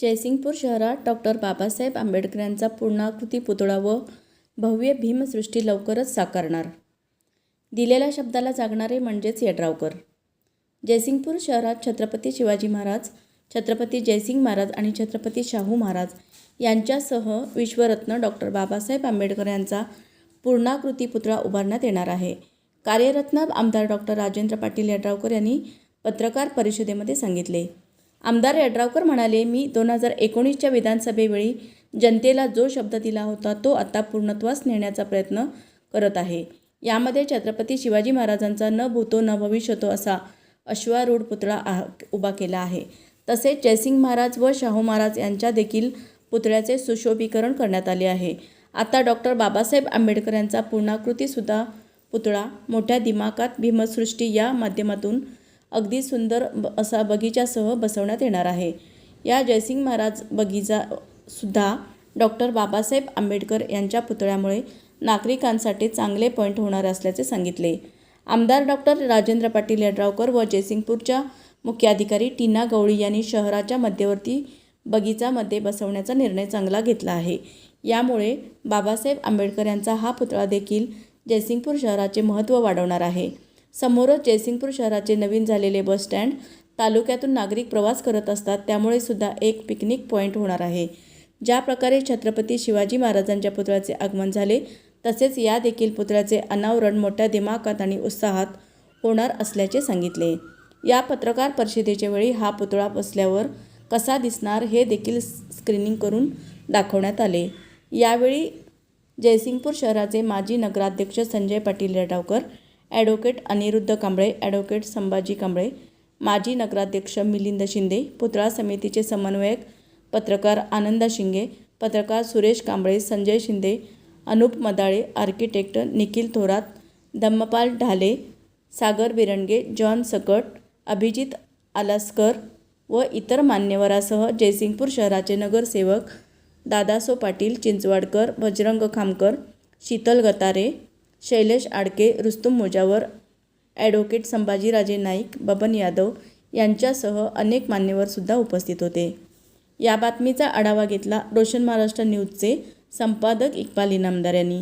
जयसिंगपूर शहरात डॉक्टर बाबासाहेब आंबेडकरांचा पूर्णाकृती पुतळा व भव्य भीमसृष्टी लवकरच साकारणार. दिलेल्या शब्दाला जागणारे म्हणजेच यड्रावकर. जयसिंगपूर शहरात छत्रपती शिवाजी महाराज छत्रपती जयसिंग महाराज आणि छत्रपती शाहू महाराज यांच्यासह विश्वरत्न डॉक्टर बाबासाहेब आंबेडकर यांचा पूर्णाकृती पुतळा उभारण्यात येणार आहे. कार्यरत्न आमदार डॉक्टर राजेंद्र पाटील यड्रावकर यांनी पत्रकार परिषदेमध्ये सांगितले. आमदार यड्रावकर म्हणाले मी दोन हजार एकोणीसच्या विधानसभेवेळी जनतेला जो शब्द दिला होता तो आता पूर्णत्वास नेण्याचा प्रयत्न करत आहे. यामध्ये छत्रपती शिवाजी महाराजांचा न भूतो न भविष्यतो असा अश्वारूढ पुतळा आ उभा केला आहे. तसेच जयसिंग महाराज व शाहू महाराज यांच्या देखील पुतळ्याचे सुशोभीकरण करण्यात आले आहे. आता डॉक्टर बाबासाहेब आंबेडकर यांचा पूर्णाकृतीसुद्धा पुतळा मोठ्या दिमाकात भीमसृष्टी या माध्यमातून अगदी सुंदर ब असा बगीचासह बसवण्यात येणार आहे. या जयसिंग महाराज बगीचा सुद्धा डॉक्टर बाबासाहेब आंबेडकर यांच्या पुतळ्यामुळे नागरिकांसाठी चांगले पॉईंट होणार असल्याचे सांगितले. आमदार डॉक्टर राजेंद्र पाटील यड्रावकर व जयसिंगपूरच्या मुख्याधिकारी टीना गवळी यांनी शहराच्या मध्यवर्ती बगीचामध्ये बसवण्याचा निर्णय चांगला घेतला आहे. यामुळे बाबासाहेब आंबेडकर यांचा हा पुतळा देखील जयसिंगपूर शहराचे महत्त्व वाढवणार आहे. समोरच जयसिंगपूर शहराचे नवीन झालेले बस स्टँड तालुक्यातून नागरिक प्रवास करत असतात त्यामुळे सुद्धा एक पिकनिक पॉईंट होणार आहे. ज्या प्रकारे छत्रपती शिवाजी महाराजांच्या पुतळ्याचे आगमन झाले तसेच या देखील पुतळ्याचे अनावरण मोठ्या दिमाकात आणि उत्साहात होणार असल्याचे सांगितले. या पत्रकार परिषदेच्या वेळी हा पुतळा बसल्यावर कसा दिसणार हे देखील स्क्रीनिंग करून दाखवण्यात आले. यावेळी जयसिंगपूर शहराचे माजी नगराध्यक्ष संजय पाटील रेडावकर ॲडव्होकेट अनिरुद्ध कांबळे ॲडव्होकेट संभाजी कांबळे माजी नगराध्यक्ष मिलिंद शिंदे पुतळा समितीचे समन्वयक पत्रकार आनंदा शिंगे पत्रकार सुरेश कांबळे संजय शिंदे अनुप मदाळे आर्किटेक्ट निखिल थोरात धम्मपाल ढाले सागर बिरंगे जॉन सकट अभिजित आलासकर व इतर मान्यवरासह जयसिंगपूर शहराचे नगरसेवक दादासो पाटील चिंचवाडकर बजरंग खामकर शीतल गतारे शैलेश आडके रुस्तुम मुजावर ॲडव्होकेट संभाजीराजे नाईक बबन यादव यांच्यासह अनेक मान्यवरसुद्धा उपस्थित होते. या बातमीचा आढावा घेतला रोशन महाराष्ट्र न्यूजचे संपादक इक्बाल इनामदार यांनी.